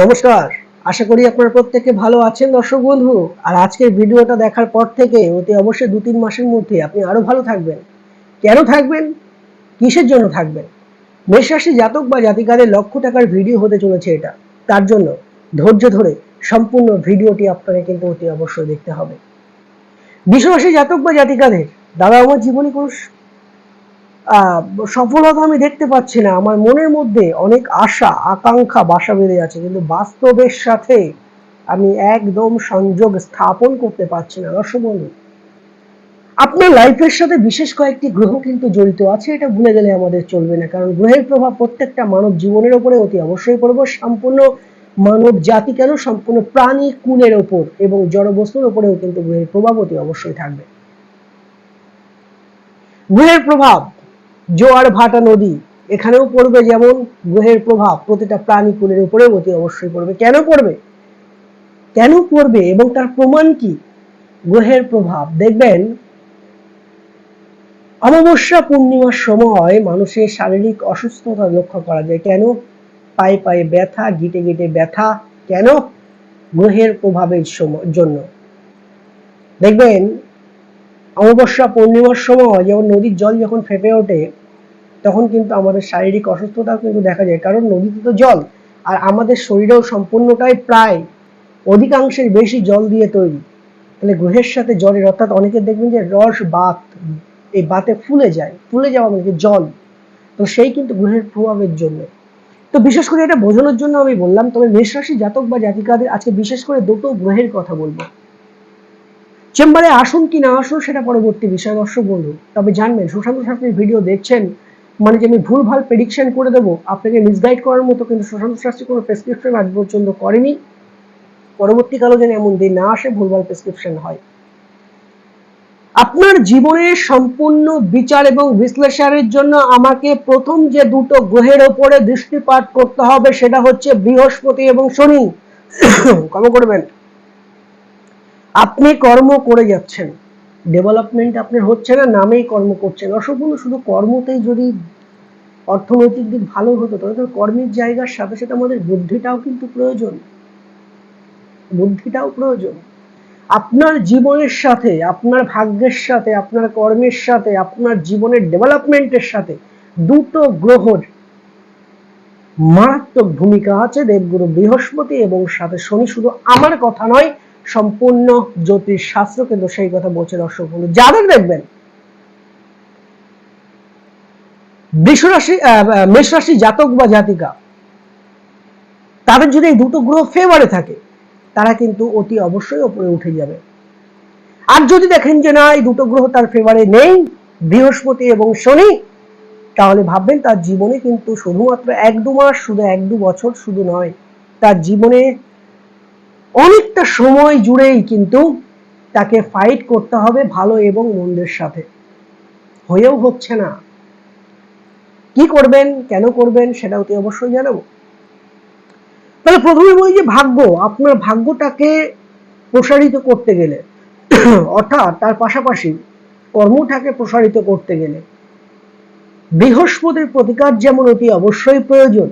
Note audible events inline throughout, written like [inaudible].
নমস্কার। আশা করি আপনারা প্রত্যেকে ভালো আছেন দর্শক বন্ধু। আর আজকের ভিডিওটা দেখার পর থেকে অতি অবশ্যই দু তিন মাসের মধ্যে আপনি আরও ভালো থাকবেন। কেন থাকবেন? কিসের জন্য থাকবেন? মেষরাশি জাতক বা জাতিকাদের লক্ষ টাকার ভিডিও হতে চলেছে এটা। তার জন্য ধৈর্য ধরে সম্পূর্ণ ভিডিওটি আপনাকে কিন্তু অতি অবশ্যই দেখতে হবে। বিশ্বরাশি জাতক বা জাতিকাদের, দাদা আমার জীবনে কোনো সফলতা আমি দেখতে পাচ্ছি না। আমার মনের মধ্যে অনেক আশা, আকাঙ্ক্ষা, বাসা বেঁধে আছে। কিন্তু বাস্তবের সাথে আমি একদম সংযোগ স্থাপন করতে পারছি না। দর্শক আপনার লাইফের সাথে বিশেষ কয়েকটি গ্রহ কিন্তু জড়িত আছে। এটা ভুলে গেলে আমাদের চলবে না। কারণ গ্রহের প্রভাব প্রত্যেকটা মানব জীবনের উপরে অতি অবশ্যই পড়বে। সম্পূর্ণ মানব জাতি কেন? সম্পূর্ণ প্রাণী কুলের ওপর এবং জড়বস্তুর উপরেও কিন্তু গ্রহের প্রভাব অতি অবশ্যই থাকবে। গ্রহের প্রভাব জোয়ার ভাটা নদী, এখানেও পড়বে যেমন গ্রহের প্রভাব, প্রতিটা প্রাণী কুলের উপরে অতি অবশ্যই পড়বে। কেন পড়বে? কেন পড়বে এবং তার প্রমাণ কি? গ্রহের প্রভাব। দেখবেন, অমাবস্যা পূর্ণিমার সময় মানুষের শারীরিক অসুস্থতা লক্ষ্য করা যায়। কেন? পায়ে পায়ে ব্যথা, গিটে গিটে ব্যথা। কেন? গ্রহের প্রভাবের জন্য। দেখবেন, অমাবস্যা পূর্ণিমার সময় যেমন নদীর জল যখন ফেপে ওঠে তখন কিন্তু আমাদের শারীরিক অসুস্থতা কিন্তু দেখা যায়। কারণ নদীতে তো জল, আর আমাদের শরীরেও সম্পূর্ণটাই প্রায় অধিকাংশের বেশি জল দিয়ে তৈরি। তাহলে গ্রহের সাথে জলের, অর্থাৎ অনেকে দেখবেন যে রস বাত, এই বাতে ফুলে যায়, ফুলে যাওয়া মানে জল। তো সেই কিন্তু গ্রহের প্রভাবের জন্য। তো বিশেষ করে এটা বোঝানোর জন্য আমি বললাম, তবে মেষ রাশি জাতক বা জাতিকাদের আজকে বিশেষ করে দুটো গ্রহের কথা বলব। চেম্বারে আসুন কি না আসুন, সেটা পরবর্তী বিষয় দর্শক বন্ধু তবে জানবেন, সুশান্ত শাস্ত্রীর ভিডিও দেখছেন মানে যে আমি ভুলভাল প্রেডিকশন করে দেবো। আপনাকে মিসগাইড করার মতো কিন্তু সুশান্ত শাস্ত্রী কোনো প্রেসক্রিপশন আজ পর্যন্ত করেনি। পরবর্তীকালেও যেন এমন দিন না আসে ভুলভাল প্রেসক্রিপশন হয়। আপনার জীবনের সম্পূর্ণ বিচার এবং বিশ্লেষণের জন্য আমাকে প্রথম যে দুটো গ্রহের ওপরে দৃষ্টিপাত করতে হবে, সেটা হচ্ছে বৃহস্পতি এবং শনি। [coughs] কম করবেন। আপনি কর্ম করে যাচ্ছেন। ডেভেলপমেন্ট আপনার হচ্ছে না, নামেই কর্ম করছেন। অসম্পূর্ণ শুধু কর্মতেই যদি অর্থনৈতিক দিক ভালো হতো, তাহলে তো কর্মের জায়গার সাথে সাথে আমাদের বুদ্ধিটাও কিন্তু প্রয়োজন। বুদ্ধিটাও প্রয়োজন। আপনার জীবনের সাথে, আপনার ভাগ্যের সাথে, আপনার কর্মের সাথে, আপনার জীবনের ডেভেলপমেন্টের সাথে দুটো গ্রহর মারাত্মক ভূমিকা আছে। দেবগুরু বৃহস্পতি এবং সাথে শনি শুধু আমার কথা নয় সম্পূর্ণ জ্যোতিষ শাস্ত্র, কিন্তু সেই কথা বলছে দর্শক বন্ধু। যাদের দেখবেন বৃষরাশি মেষ রাশি জাতক বা জাতিকা, তাদের যদি এই দুটো গ্রহ ফেভারে থাকে, তারা কিন্তু অতি অবশ্যই ওপরে উঠে যাবে। আর যদি দেখেন যে না, এই দুটো গ্রহ তার ফেভারে নেই, বৃহস্পতি এবং শনি, তাহলে ভাববেন তার জীবনে কিন্তু শুধুমাত্র এক দু মাস, শুধু এক দু বছর শুধু নয়, তার জীবনে অনেকটা সময় জুড়েই কিন্তু তাকে ফাইট করতে হবে ভালো এবং মন্দের সাথে। হয়েও হচ্ছে না। কি করবেন, কেন করবেন সেটা অতি অবশ্যই জানাব। তাহলে প্রথমে বলি যে ভাগ্য, আপনার ভাগ্যটাকে প্রসারিত করতে গেলে, [clears throat] অর্থাৎ তার পাশাপাশি কর্মটাকে প্রসারিত করতে গেলে, বৃহস্পতির প্রতিকার যেমন অতি অবশ্যই প্রয়োজন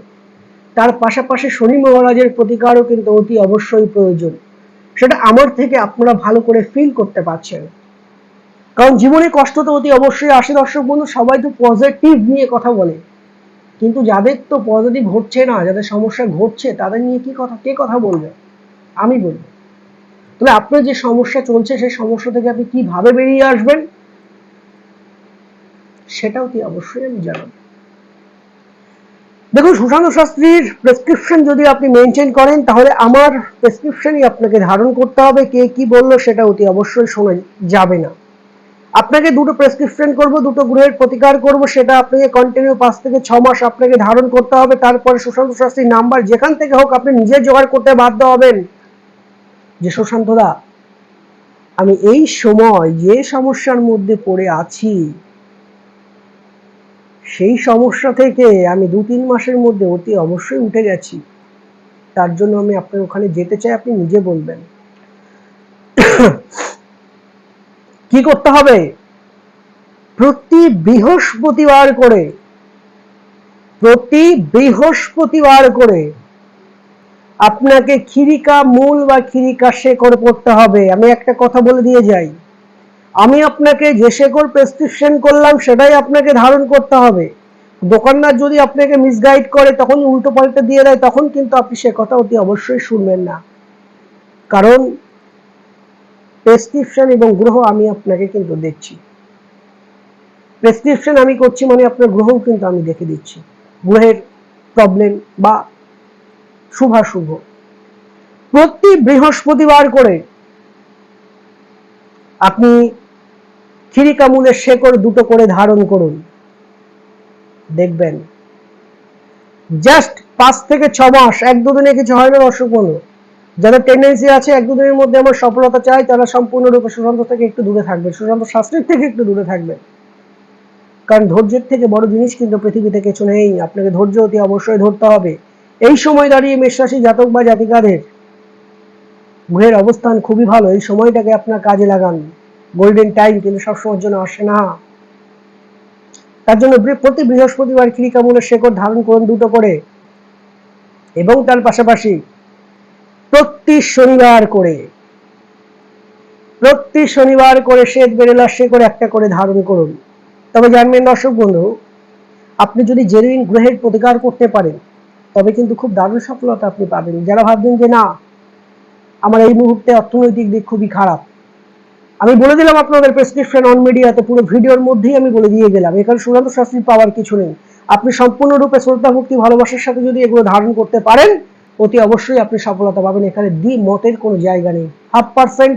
তার পাশাপাশি শনি মহারাজের প্রতিকারও কিন্তু অতি অবশ্যই প্রয়োজন। সেটা আমার থেকে আপনারা ভালো করে ফিল করতে পারছেন। কারণ জীবনে কষ্ট তো অতি অবশ্যই। আসে দর্শক বন্ধু, সবাই তো পজিটিভ নিয়ে কথা বলে। কিন্তু যাদের তো পজিটিভ ঘটছে না, যাদের সমস্যা ঘটছে, তাদের নিয়ে কি কথা, কে কথা বলবে? আমি বলব। তাহলে আপনার যে সমস্যা চলছে, সেই সমস্যা থেকে আপনি কীভাবে বেরিয়ে আসবেন, সেটাও কি অবশ্যই আমি জানাব। দেখুন, সুশান্ত শাস্ত্রীর প্রেসক্রিপশন যদি আপনি মেনটেন করেন, তাহলে আমার প্রেসক্রিপশনই আপনাকে ধারণ করতে হবে কে কি বলল সেটা অতি অবশ্যই শোনা যাবে না। আপনাকে দুটো প্রেসক্রিপশন করব, দুটো গ্রহের প্রতিকার করব, সেটা আপনাকে কন্টিনিউ পাঁচ থেকে ছ মাস আপনাকে ধারণ করতে হবে। তারপরে সুশান্ত শাস্ত্রীর নাম্বার যেখান থেকে হোক আপনি নিজে জোগাড় করতে বাধ্য হবেন। যে সুশান্তদা, আমি এই সময় যে সমস্যার মধ্যে পড়ে আছি সেই সমস্যা থেকে আমি দু তিন মাসের মধ্যে অতি অবশ্যই উঠে গেছি। তার জন্য আমি আপনার ওখানে যেতে চাই, আপনি নিজে বলবেন। কি করতে হবে? প্রতি বৃহস্পতিবার করে, প্রতি বৃহস্পতিবার করে আপনাকে খিরিকা মূল বা খিরিকা শেকড় পড়তে হবে। আমি একটা কথা বলে দিয়ে যাই। আমি আপনাকে যে শেকড় প্রেসক্রিপশন করলাম, সেটাই আপনাকে ধারণ করতে হবে। দোকানদার যদি আপনাকে মিসগাইড করে, তখন উল্টো পাল্টা দিয়ে দেয়, তখন কিন্তু আপনি সে কথা অতি অবশ্যই শুনবেন না। কারণ প্রেসক্রিপশন এবং গ্রহ আমি আপনাকে কিন্তু দেখছি প্রেসক্রিপশন আমি করছি মানে আপনার গ্রহও কিন্তু আমি দেখে দিচ্ছি। গ্রহের প্রবলেম বা শুভাশুভ। প্রতি বৃহস্পতিবার করে আপনি খিরিকামূলের শেকড় দুটো করে ধারণ করুন। দেখবেন। জাস্ট পাঁচ থেকে ছ মাস, এক দুদিনে কিছু হয় না দর্শক বন্ধু যাদের টেন্ডেন্সি আছে, এক দুদিনের মধ্যে আমার সফলতা চাই, তারা সম্পূর্ণরূপে সুশান্ত থেকে একটু দূরে থাকবে। সুশান্ত শাস্ত্রের থেকে একটু দূরে থাকবে। কারণ ধৈর্যের থেকে বড় জিনিস কিন্তু পৃথিবীতে কিছু নেই। আপনাকে ধৈর্য অতি অবশ্যই ধরতে হবে। এই সময় দাঁড়িয়ে মেষরাশি জাতক বা জাতিকাদের গ্রহের অবস্থান খুবই ভালো। এই সময়টাকে আপনার কাজে লাগান। গোল্ডেন টাইম কিন্তু সবসময়ের জন্য আসে না। তার জন্য প্রতি বৃহস্পতিবার খিরিকামূলের শেকড় ধারণ করুন দুটো করে। এবং তার পাশাপাশি প্রতি শনিবার করে, প্রতি শনিবার করে শ্বেত বেরেলার শেকড় একটা করে ধারণ করুন। তবে জানবেন দর্শক বন্ধু, আপনি যদি জেনুইন গ্রহের প্রতিকার করতে পারেন, তবে কিন্তু খুব দারুণ সফলতা আপনি পাবেন। যারা ভাবছেন যে না, আমার এই মুহূর্তে অর্থনৈতিক দিক খুবই খারাপ আমি বলে দিলাম আপনাদের প্রেসক্রিপশন অন মিডিয়াতে পুরো ভিডিওর মধ্যেই আমি বলে দিয়ে গেলাম। এখানে সুরান্ত শাস্ত্রী পাওয়ার কিছু নেই। আপনি সম্পূর্ণরূপে শ্রদ্ধা ভক্তি ভালোবাসার সাথে যদি এগুলো ধারণ করতে পারেন, অতি অবশ্যই আপনি সফলতা পাবেন। এখানে দ্বি মতের কোনো জায়গা নেই। হাফ পার্সেন্ট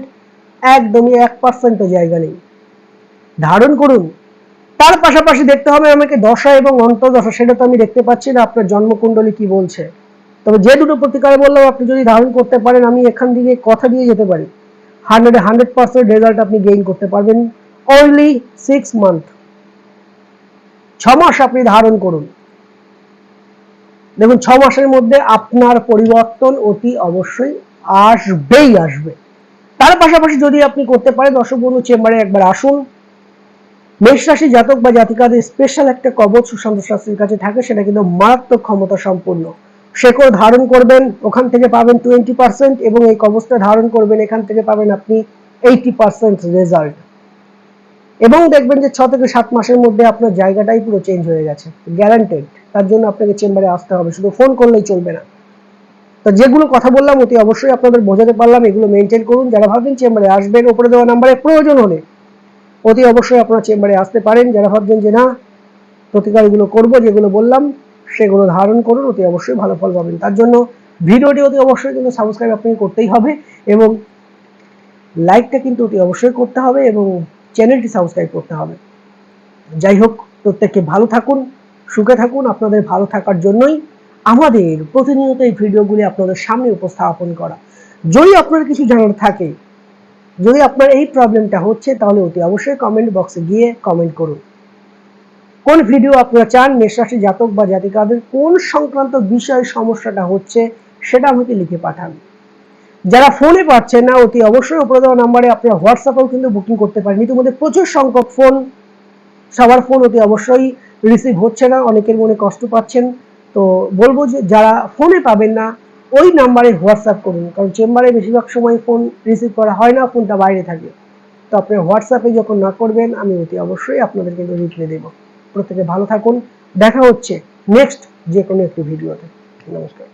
একদমই এক পার্সেন্টও জায়গা নেই। ধারণ করুন। তার পাশাপাশি দেখতে হবে আমাকে দশা এবং অন্তর্দশা। সেটা তো আমি দেখতে পাচ্ছি না, আপনার জন্মকুণ্ডলী কি বলছে। তবে যে দুটো প্রতিকার বললাম, আপনি যদি ধারণ করতে পারেন, আমি এখান থেকে কথা দিয়ে যেতে পারি। হান্ড্রেড হান্ড্রেড পার্সেন্ট রেজাল্ট আপনি গেইন করতে পারবেন। অনলি সিক্স মান্থ ছ মাস আপনি ধারণ করুন। দেখুন, ছ মাসের মধ্যে আপনার পরিবর্তন অতি অবশ্যই আসবেই আসবে। তার পাশাপাশি যদি আপনি করতে পারেন, দর্শক বন্ধু, চেম্বারে একবার আসুন। মেষ রাশি জাতক বা জাতিকাদের স্পেশাল একটা কবচ সুশান্ত শাস্ত্রীর কাছে থাকে, সেটা কিন্তু মারাত্মক ক্ষমতা সম্পূর্ণ শেকড় ধারণ করবেন, ওখান থেকে পাবেন টোয়েন্টি পার্সেন্ট এবং এই কবচটা ধারণ করবেন, এখান থেকে পাবেন আপনি এইটি পার্সেন্ট রেজাল্ট এবং দেখবেন যে ছ থেকে সাত মাসের মধ্যে আপনার জায়গাটাই পুরো চেঞ্জ হয়ে গেছে গ্যারান্টেড তার জন্য আপনাকে চেম্বারে আসতে হবে, শুধু ফোন করলেই চলবে না। তো যেগুলো কথা বললাম, অতি অবশ্যই আপনাদের বোঝাতে পারলাম, এগুলো মেনটেন করুন। যারা ভাবছেন চেম্বারে আসবেন ওপরে দেওয়া নাম্বারে প্রয়োজন হলে অতি অবশ্যই আপনারা চেম্বারে আসতে পারেন। যারা ভাবছেন যে না, প্রতিকারগুলো করব, যেগুলো বললাম সেগুলো ধারণ করুন, অতি অবশ্যই ভালো ফল পাবেন। তার জন্য ভিডিওটি অতি অবশ্যই কিন্তু সাবস্ক্রাইব আপনাকে করতেই হবে এবং লাইকটা কিন্তু অতি অবশ্যই করতে হবে এবং চ্যানেলটি সাবস্ক্রাইব করতে হবে। যাই হোক, প্রত্যেককে ভালো থাকুন, সুখে থাকুন, আপনাদের ভালো থাকার জন্যই আমাদের প্রতিনিয়ত এই ভিডিওগুলি আপনাদের সামনে উপস্থাপন করা। যদি আপনার কিছু জানার থাকে, যদি আপনার এই প্রবলেমটা হচ্ছে, তাহলে অতি অবশ্যই কমেন্ট বক্সে গিয়ে কমেন্ট করুন। কোন ভিডিও আপনারা চান মেষরাশি জাতক বা জাতিকাদের, কোন সংক্রান্ত বিষয় সমস্যাটা হচ্ছে সেটা আমাকে লিখে পাঠান। যারা ফোনে পাচ্ছেন না, অতি অবশ্যই উপরে দেওয়া নাম্বারে আপনারা হোয়াটসঅ্যাপেও কিন্তু বুকিং করতে পারেন। ইতিমধ্যে প্রচুর সংখ্যক ফোন সবার ফোন অতি অবশ্যই রিসিভ হচ্ছে না, অনেকের মনে কষ্ট পাচ্ছেন। তো বলব যে যারা ফোনে পাবেন না, ওই নাম্বারে হোয়াটসঅ্যাপ করুন, কারণ চেম্বারে বেশিরভাগ সময় ফোন রিসিভ করা হয় না ফোনটা বাইরে থাকে। তো আপনি হোয়াটসঅ্যাপে যখন না করবেন, আমি অতি অবশ্যই আপনাদের কিন্তু রিপ্লাই দেবো। প্রত্যেকে ভালো থাকুন। দেখা হচ্ছে নেক্সট যে কোনো একটি ভিডিওতে। নমস্কার।